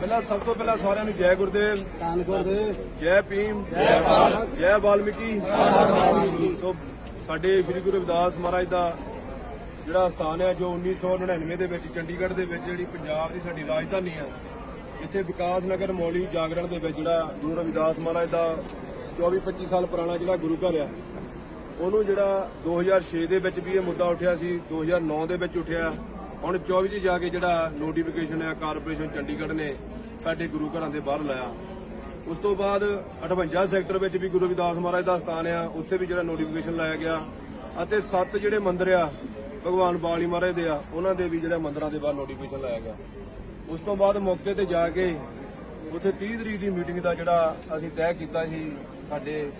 ਪਹਿਲਾਂ ਸਭ ਤੋਂ ਪਹਿਲਾਂ ਸਾਰਿਆਂ ਨੂੰ ਜੈ ਗੁਰਦੇਵ। ਧੰਨ ਗੁਰਦੇਵ। ਜੈ ਭੀਮ। ਜੈ ਜੈ ਵਾਲਮੀਕੀ। ਸੋ ਸਾਡੇ ਸ੍ਰੀ ਗੁਰੂ ਰਵਿਦਾਸ ਮਹਾਰਾਜ ਦਾ ਜਿਹੜਾ ਸਥਾਨ ਹੈ ਜੋ 1999 ਦੇ ਵਿੱਚ ਚੰਡੀਗੜ੍ਹ ਦੇ ਵਿੱਚ ਜਿਹੜੀ ਪੰਜਾਬ ਦੀ ਸਾਡੀ ਰਾਜਧਾਨੀ ਹੈ ਇੱਥੇ ਵਿਕਾਸ ਨਗਰ ਮੌਲੀ ਜਾਗਰਣ ਦੇ ਵਿੱਚ ਜਿਹੜਾ ਗੁਰੂ ਰਵਿਦਾਸ ਮਹਾਰਾਜ ਦਾ 24-25 ਸਾਲ ਪੁਰਾਣਾ ਜਿਹੜਾ ਗੁਰੂ ਘਰ ਆ ਉਹਨੂੰ ਜਿਹੜਾ 2006 ਦੇ ਵਿੱਚ ਵੀ ਇਹ ਮੁੱਦਾ ਉੱਠਿਆ ਸੀ 2009 ਦੇ ਵਿੱਚ ਉੱਠਿਆ। ਹੁਣ 24 ਚ ਜਾ ਕੇ ਜਿਹੜਾ ਨੋਟੀਫਿਕੇਸ਼ਨ ਆ ਕਾਰਪੋਰੇਸ਼ਨ ਚੰਡੀਗੜ੍ਹ ਨੇ ਸਾਡੇ ਗੁਰੂ ਘਰਾਂ ਦੇ ਬਾਹਰ ਲਾਇਆ। ਉਸ ਤੋਂ ਬਾਅਦ 58 ਸੈਕਟਰ ਵਿੱਚ ਵੀ ਗੁਰੂ ਰਵਿਦਾਸ ਮਹਾਰਾਜ ਦਾ ਸਥਾਨ ਆ, ਉੱਥੇ ਵੀ ਜਿਹੜਾ ਨੋਟੀਫਿਕੇਸ਼ਨ ਲਾਇਆ ਗਿਆ। ਅਤੇ ਸੱਤ ਜਿਹੜੇ ਮੰਦਿਰ ਆ, ਭਗਵਾਨ ਬਾਲੀ ਮਹਾਰਾਜ ਦੇ ਆ, ਉਹਨਾਂ ਦੇ ਵੀ ਜਿਹੜਾ ਮੰਦਿਰਾਂ ਦੇ ਬਾਹਰ ਨੋਟੀਫਿਕੇਸ਼ਨ ਲਾਇਆ ਗਿਆ। ਉਸ ਤੋਂ ਬਾਅਦ ਮੌਕੇ ਤੇ ਜਾ ਕੇ ਉੱਥੇ 30 ਤਰੀਕ ਦੀ ਮੀਟਿੰਗ ਦਾ ਜਿਹੜਾ ਅਸੀਂ ਤੈਅ ਕੀਤਾ ਸੀ, ਸਾਡੇ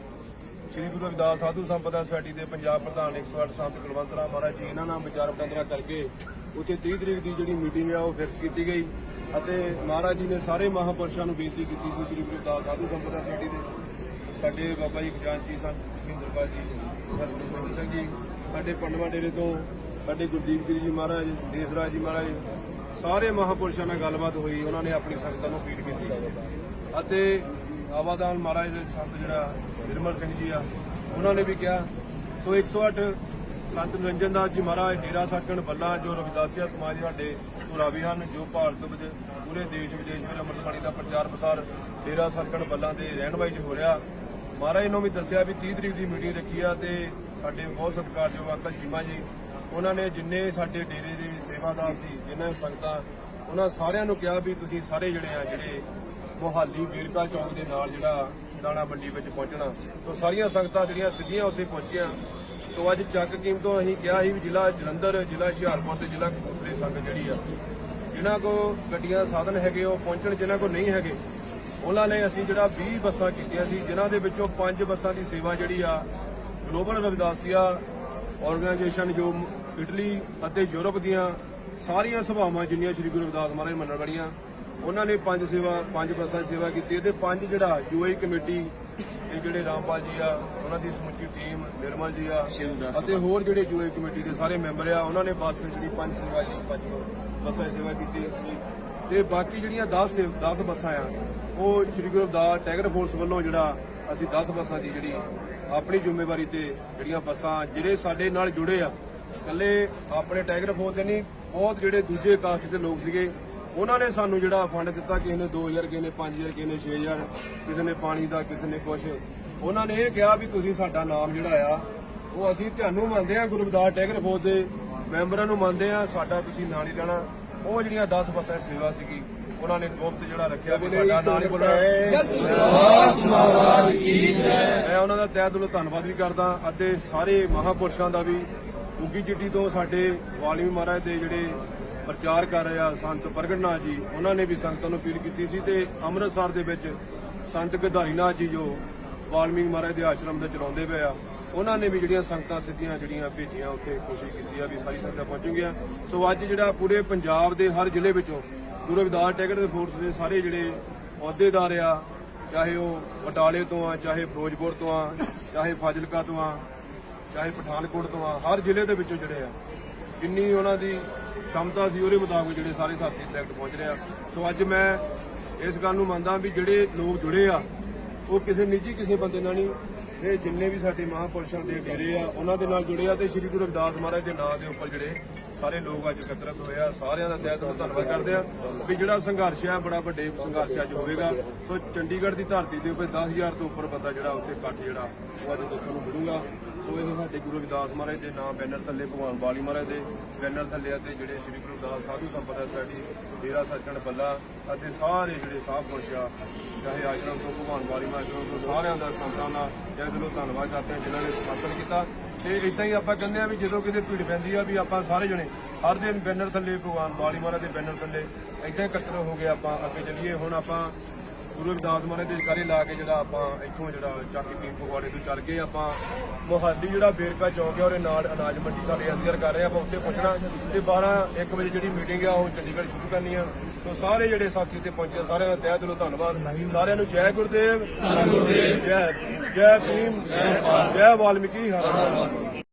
ਸ੍ਰੀ ਗੁਰੂ ਰਵਿਦਾਸ ਸਾਧੂ ਸੰਪਦਾ ਸੁਸਾਇਟੀ ਦੇ ਪੰਜਾਬ ਪ੍ਰਧਾਨ 108 ਸੰਤ ਕੁਲਵੰਤ ਰਾਮ ਮਹਾਰਾਜ ਜੀ, ਇਹਨਾਂ ਨਾਲ ਵਿਚਾਰ ਵਟਾਂਦਰਾ ਕਰਕੇ ਉੱਥੇ 30 ਤਰੀਕ ਦੀ ਜਿਹੜੀ ਮੀਟਿੰਗ ਆ, ਉਹ ਫਿਕਸ ਕੀਤੀ ਗਈ। ਅਤੇ ਮਹਾਰਾਜ ਜੀ ਨੇ ਸਾਰੇ ਮਹਾਪੁਰਸ਼ਾਂ ਨੂੰ ਬੇਨਤੀ ਕੀਤੀ ਸੀ, ਸ੍ਰੀ ਗੁਰੂ ਰਵਿਦਾਸ ਸਾਧੂ ਸੰਪਦਾ ਸੁਸਾਇਟੀ ਦੇ ਸਾਡੇ ਬਾਬਾ ਜੀ ਖਜ਼ਾਨਚੀ ਸਨ, ਸੁਖਿੰਦਰਪਾਲ ਜੀ ਹਰਗੋਬਿੰਦ ਸਿੰਘ ਜੀ, ਸਾਡੇ ਪੰਡਵਾ ਡੇਰੇ ਤੋਂ ਸਾਡੇ ਗੁਰਦੀਪ ਗਿਰੀ ਜੀ ਮਹਾਰਾਜ, ਦੇਸਰਾਜ ਜੀ ਮਹਾਰਾਜ, ਸਾਰੇ ਮਹਾਪੁਰਸ਼ਾਂ ਨਾਲ ਗੱਲਬਾਤ ਹੋਈ, ਉਹਨਾਂ ਨੇ ਆਪਣੀ ਸੰਗਤਾਂ ਨੂੰ ਅਪੀਲ ਕੀਤੀ। ਅਤੇ ਆਵਾਦਾਨ ਮਹਾਰਾਜ ਦੇ ਸੰਤ ਜਿਹੜਾ ਨਿਰਮਲ ਸਿੰਘ ਜੀ ਆ, ਉਹਨਾਂ ਨੇ ਵੀ ਕਿਹਾ, ਸੋ 108 ਸੰਤ ਨਿਰੰਜਨ ਦਾਸ ਜੀ ਮਹਾਰਾਜ, ਡੇਰਾ ਸੱਚਖੰਡ ਬੱਲਾ, ਜੋ ਰਵਿਦਾਸੀਆ ਸਮਾਜ ਸਾਡੇ ਧੁਰਾਵੀ ਹਨ, ਜੋ ਭਾਰਤ ਵਿੱਚ ਪੂਰੇ ਦੇਸ਼ ਵਿਦੇਸ਼ ਵਿੱਚ ਅੰਮ੍ਰਿਤ ਬਾਣੀ ਦਾ ਪ੍ਰਚਾਰ ਪ੍ਰਸਾਰ ਡੇਰਾ ਸੱਚਖੰਡ ਬੱਲਾ ਦੇ ਰਹਿਣ ਵਾਲੇ 'ਚ ਹੋ ਰਿਹਾ। ਮਹਾਰਾਜ ਨੂੰ ਵੀ ਦੱਸਿਆ ਵੀ 30 ਤਰੀਕ ਦੀ ਮੀਟਿੰਗ ਰੱਖੀ ਆ ਤੇ ਸਾਡੇ ਬਹੁਤ ਸਤਿਕਾਰਯੋਗ ਅੰਕਲ ਚੀਮਾ ਜੀ, ਉਹਨਾਂ ਨੇ ਜਿੰਨੇ ਸਾਡੇ ਡੇਰੇ ਦੇ ਸੇਵਾਦਾਰ ਸੀ ਜਿਨ੍ਹਾਂ ਸੰਗਤਾਂ, ਉਹਨਾਂ ਸਾਰਿਆਂ ਨੂੰ ਕਿਹਾ ਵੀ ਤੁਸੀਂ ਸਾਰੇ ਜਿਹੜੇ ਆ, ਜਿਹੜੇ ਮੋਹਾਲੀ ਵੇਰਕਾ ਚੌਂਕ ਦੇ ਨਾਲ ਜਿਹੜਾ ਦਾਣਾ ਮੰਡੀ ਵਿੱਚ ਪਹੁੰਚਣਾ। ਸੋ ਸਾਰੀਆਂ ਸੰਗਤਾਂ ਜਿਹੜੀਆਂ ਸਿੱਧੀਆਂ ਉੱਥੇ ਪਹੁੰਚੀਆਂ। ਸੋ ਅੱਜ ਚੱਕ ਕੀਮ ਤੋਂ ਅਸੀਂ ਕਿਹਾ ਸੀ ਵੀ ਜ਼ਿਲ੍ਹਾ ਜਲੰਧਰ, ਜ਼ਿਲ੍ਹਾ ਹੁਸ਼ਿਆਰਪੁਰ ਤੇ ਜ਼ਿਲ੍ਹਾ ਕਪੂਰਥਲੇ ਸੰਗਤ ਜਿਹੜੀ ਆ, ਜਿਨ੍ਹਾਂ ਕੋ ਗੱਡੀਆਂ ਦਾ ਸਾਧਨ ਹੈਗੇ, ਉਹ ਪਹੁੰਚਣ, ਜਿਨ੍ਹਾਂ ਕੋ ਨਹੀਂ ਹੈਗੇ, ਉਹਨਾਂ ਨੇ ਅਸੀਂ ਜਿਹੜਾ 20 ਬੱਸਾਂ ਕੀਤੀਆਂ ਸੀ, ਜਿਨ੍ਹਾਂ ਦੇ ਵਿੱਚੋਂ 5 ਬੱਸਾਂ ਦੀ ਸੇਵਾ ਜਿਹੜੀ ਆ, ਗਲੋਬਲ ਰਵਿਦਾਸੀਆ ਆਰਗੇਨਾਈਜੇਸ਼ਨ ਜੋ ਇਟਲੀ ਅਤੇ ਯੂਰਪ ਦੀਆਂ ਸਾਰੀਆਂ ਸਭਾਵਾਂ ਜਿੰਨੀਆਂ ਸ੍ਰੀ ਗੁਰੂ ਰਵਿਦਾਸ ਮਹਾਰਾਜ ਮੰਨਣ ਵਾਲੀਆਂ ਉਹਨਾਂ ਨੇ ਪੰਜ ਸੇਵਾ ਪੰਜ ਬੱਸਾਂ ਦੀ ਸੇਵਾ ਕੀਤੀ। ਤੇ ਪੰਜ ਜਿਹੜਾ ਯੂਏ ਕਮੇਟੀ ਇਹ ਜਿਹੜੇ ਰਾਮਪਾਲ ਜੀ ਆ ਉਹਨਾਂ ਦੀ ਸਮੁੱਚੀ ਟੀਮ ਨਿਰਮਲ ਜੀ ਆ ਅਤੇ ਹੋਰ ਜਿਹੜੇ ਯੂਏ ਕਮੇਟੀ ਦੇ ਸਾਰੇ ਮੈਂਬਰ ਆ ਉਹਨਾਂ ਨੇ ਬੱਸ ਜਿਹੜੀ ਪੰਜ ਸੇਵਾ ਜੀ ਪੰਜ ਬੱਸਾਂ ਦੀ ਸੇਵਾ ਕੀਤੀ। ਤੇ ਬਾਕੀ ਜਿਹੜੀਆਂ 10 10 ਬੱਸਾਂ ਆ ਉਹ ਸ੍ਰੀ ਗੁਰੂ ਰਵਿਦਾਸ ਟੈਗਰ ਫੋਰਸ ਵੱਲੋਂ ਜਿਹੜਾ ਅਸੀਂ 10 ਬੱਸਾਂ ਦੀ ਜਿਹੜੀ ਆਪਣੀ ਜ਼ਿੰਮੇਵਾਰੀ ਤੇ ਜਿਹੜੀਆਂ ਬੱਸਾਂ ਜਿਹੜੇ ਸਾਡੇ ਨਾਲ ਜੁੜੇ ਆ ਇਕੱਲੇ ਆਪਣੇ ਟੈਗਰ ਫੋਰਸ ਦੇ ਨਹੀਂ ਬਹੁਤ ਜਿਹੜੇ ਦੂਜੇ ਕਾਸਟ ਦੇ ਲੋਕ ਸੀਗੇ ਉਹਨਾਂ ਨੇ ਸਾਨੂੰ ਜਿਹੜਾ ਫੰਡ ਦਿੱਤਾ, ਕਿਸੇ ਨੇ 2000 ਕਿਸੇ ਨੇ 5000 ਕਿਸੇ ਨੇ 6000 ਕਿਸੇ ਨੇ ਪਾਣੀ ਦਾ, ਕਿਸੇ ਨੇ ਕੁਝ ਉਹਨਾਂ ਨੇ ਇਹ ਕਿਹਾ ਵੀ ਤੁਸੀਂ ਸਾਡਾ ਨਾਮ ਜਿਹੜਾ ਆ, ਉਹ ਅਸੀਂ ਤੁਹਾਨੂੰ ਮੰਨਦੇ ਆ ਗੁਰਬਦਾਸ ਟੈਗਰ ਫੋਰਸ ਦੇ ਮੈਂਬਰਾਂ ਨੂੰ ਮੰਨਦੇ ਆ ਸਾਡਾ ਤੁਸੀਂ ਨਾਂ ਨਹੀਂ ਲੈਣਾ। ਉਹ ਜਿਹੜੀਆਂ 10 ਬੱਸਾਂ ਸੇਵਾ ਸੀਗੀ, ਉਹਨਾਂ ਨੇ ਗੁਪਤ ਜਿਹੜਾ ਰੱਖਿਆ ਵੀ ਸਾਡਾ ਨਾਂ ਨਹੀਂ ਬੋਲਣਾ। ਮੈਂ ਉਹਨਾਂ ਦਾ ਤਹਿ ਦਿਲੋਂ ਧੰਨਵਾਦ ਵੀ ਕਰਦਾ ਅਤੇ ਸਾਰੇ ਮਹਾਪੁਰਸ਼ਾਂ ਦਾ ਵੀ। ਉਗੀ ਚਿੱਟੀ ਤੋਂ ਸਾਡੇ ਵਾਲਮੀ ਮਹਾਰਾਜ ਦੇ ਜਿਹੜੇ ਪ੍ਰਚਾਰ ਕਰ ਰਿਹਾ ਸੰਤ ਪ੍ਰਗਟਨਾਥ ਜੀ, ਉਹਨਾਂ ਨੇ ਵੀ ਸੰਗਤਾਂ ਨੂੰ ਅਪੀਲ ਕੀਤੀ ਸੀ ਤੇ ਅੰਮ੍ਰਿਤਸਰ ਦੇ ਵਿੱਚ ਸੰਤ ਗਧਾਰੀਨਾਥ ਜੀ ਜੋ ਵਾਲਮੀਕ ਮਹਾਰਾਜ ਦੇ ਆਸ਼ਰਮ ਦੇ ਚਲਾਉਂਦੇ ਪਏ ਆ, ਉਹਨਾਂ ਨੇ ਵੀ ਜਿਹੜੀਆਂ ਸੰਗਤਾਂ ਸਿੱਧੀਆਂ ਜਿਹੜੀਆਂ ਭੇਜੀਆਂ, ਉੱਥੇ ਕੋਸ਼ਿਸ਼ ਕੀਤੀ ਆ ਵੀ ਸਾਰੀ ਸੰਗਤਾਂ ਪਹੁੰਚੂਗੀਆਂ ਸੋ ਅੱਜ ਜਿਹੜਾ ਪੂਰੇ ਪੰਜਾਬ ਦੇ ਹਰ ਜ਼ਿਲ੍ਹੇ ਵਿੱਚੋਂ ਗੁਰੂ ਰਵਿਦਾਸ ਟੈਗਰ ਦੇ ਫੋਰਸ ਦੇ ਸਾਰੇ ਜਿਹੜੇ ਅਹੁਦੇਦਾਰ ਆ, ਚਾਹੇ ਉਹ ਬਟਾਲੇ ਤੋਂ ਆ, ਚਾਹੇ ਫਿਰੋਜ਼ਪੁਰ ਤੋਂ ਆ, ਚਾਹੇ ਫਾਜ਼ਿਲਕਾ ਤੋਂ ਆ, ਚਾਹੇ ਪਠਾਨਕੋਟ ਤੋਂ ਆ, ਹਰ ਜ਼ਿਲ੍ਹੇ ਦੇ ਵਿੱਚੋਂ ਜਿਹੜੇ ਆ, ਜਿੰਨੀ ਉਹਨਾਂ ਦੀ ਸ਼ਮਤਾ ਸੀ, ਉਹਦੇ ਮੁਤਾਬਕ ਜਿਹੜੇ ਸਾਰੇ ਸਾਥੀ ਟਰੈਕਟ ਪਹੁੰਚ ਰਹੇ ਆ। ਸੋ ਅੱਜ ਮੈਂ ਇਸ ਗੱਲ ਨੂੰ ਮੰਨਦਾ ਵੀ ਜਿਹੜੇ ਲੋਕ ਜੁੜੇ ਆ, ਉਹ ਕਿਸੇ ਨਿੱਜੀ ਕਿਸੇ ਬੰਦੇ ਨਾਲ ਨਹੀਂ ਇਹ ਜਿੰਨੇ ਵੀ ਸਾਡੇ ਮਹਾਪੁਰਸ਼ਾਂ ਦੇ ਡੇਰੇ ਆ, ਉਹਨਾਂ ਦੇ ਨਾਲ ਜੁੜੇ ਆ, ਤੇ ਸ੍ਰੀ ਗੁਰੂ ਰਵਿਦਾਸ ਮਹਾਰਾਜ ਦੇ ਨਾਮ ਦੇ ਉੱਪਰ ਜਿਹੜੇ ਸਾਰੇ ਲੋਕ ਅੱਜ ਇਕੱਤਰਤ ਹੋਏ ਆ, ਸਾਰਿਆਂ ਦਾ ਤਹਿ ਦਿਲੋਂ ਧੰਨਵਾਦ ਕਰਦੇ ਆ ਵੀ ਜਿਹੜਾ ਸੰਘਰਸ਼ ਆ, ਬੜਾ ਵੱਡੇ ਸੰਘਰਸ਼ ਅੱਜ ਹੋਵੇਗਾ। ਸੋ ਚੰਡੀਗੜ੍ਹ ਦੀ ਧਰਤੀ ਦੇ ਉੱਪਰ 10000 ਤੋਂ ਉੱਪਰ ਬੰਦਾ ਜਿਹੜਾ ਉੱਥੇ ਇਕੱਠ ਜਿਹੜਾ, ਉਹ ਅੱਜ ਦੇਖਣ ਨੂੰ ਮਿਲੂਗਾ ਸੋ ਇਹ ਸਾਡੇ ਗੁਰੂ ਰਵਿਦਾਸ ਮਹਾਰਾਜ ਦੇ ਨਾਮ ਬੈਨਰ ਥੱਲੇ ਭਗਵਾਨ ਵਾਲੀ ਮਹਾਰਾਜ ਦੇ ਬੈਨਰ ਥੱਲੇ ਅਤੇ ਜਿਹੜੇ ਸ੍ਰੀ ਗੁਰੂ ਸਾਹਿਬ ਸਾਧੂ ਸੰਪਦਾ ਸਾਡੀ ਡੇਰਾ ਸੱਚਖੰਡ ਬੱਲਾ ਅਤੇ ਸਾਰੇ ਜਿਹੜੇ ਸਾਧ ਪੁਰਸ਼ ਆ, ਚਾਹੇ ਆਸ਼ਰਮ ਤੋਂ ਭਗਵਾਨ ਵਾਲੀ ਮਹਾਰਾਜ ਤੋਂ ਸਾਰਿਆਂ ਦਾ ਸੰਤਾਂ ਦਾ ਜੈ ਦਿਲੋਂ ਧੰਨਵਾਦ ਕਰਦੇ ਹਾਂ, ਜਿਨ੍ਹਾਂ ਨੇ ਸਮਰਥਨ ਕੀਤਾ। ਤੇ ਇਦਾਂ ਹੀ ਆਪਾਂ ਕਹਿੰਦੇ ਆ ਵੀ ਜਦੋਂ ਕਿਤੇ ਭੀੜ ਪੈਂਦੀ ਆ ਵੀ ਆਪਾਂ ਸਾਰੇ ਜਣੇ ਹਰ ਦਿਨ ਬੈਨਰ ਥੱਲੇ ਭਗਵਾਨ ਬਾਲੀ ਮਹਾਰਾਜ ਦੇ ਬੈਨਰ ਥੱਲੇ ਇਦਾਂ ਇਕੱਤਰ ਹੋ ਗਏ ਆਪਾਂ ਅੱਗੇ ਚੱਲੀਏ। ਹੁਣ ਆਪਾਂ ਗੁਰੂ ਰਵਿਦਾਸ ਮਹਾਰਾਜ ਦੇ ਜਕਾਰੇ ਲਾ ਕੇ ਜਿਹੜਾ ਆਪਾਂ ਇੱਥੋਂ ਜਿਹੜਾ ਚਾਕੀ ਪੀਰ ਫਗਵਾੜੇ ਤੋਂ ਚੱਲ ਕੇ ਆਪਾਂ। ਮੋਹਾਲੀ ਜਿਹੜਾ ਬੇਰਕਾ ਚੌਕ ਹੈ ਉਹਦੇ ਨਾਲ ਅਨਾਜ ਮੰਡੀ ਸਾਡੇ ਇੰਤਜ਼ਾਰ ਕਰ ਰਹੇ ਆਪਾਂ ਉੱਥੇ ਪਹੁੰਚਣਾ। ਤੇ 12 1 ਵਜੇ ਜਿਹੜੀ ਮੀਟਿੰਗ ਆ ਉਹ ਚੰਡੀਗੜ੍ਹ ਸ਼ੁਰੂ ਕਰਨੀ ਆ। ਸੋ ਸਾਰੇ ਜਿਹੜੇ ਸਾਥੀ ਤੇ ਪਹੁੰਚੇ ਸਾਰਿਆਂ ਦਾ ਤਹਿ ਦਿਲੋਂ ਧੰਨਵਾਦ। ਸਾਰਿਆਂ ਨੂੰ ਜੈ ਗੁਰਦੇਵ। ਜੈ ਗੁਰਦੇਵ। ਜੈ ਜੈ ਭੀਮ ਜੈ ਵਾਲਮੀਕੀ ਹਰਿ।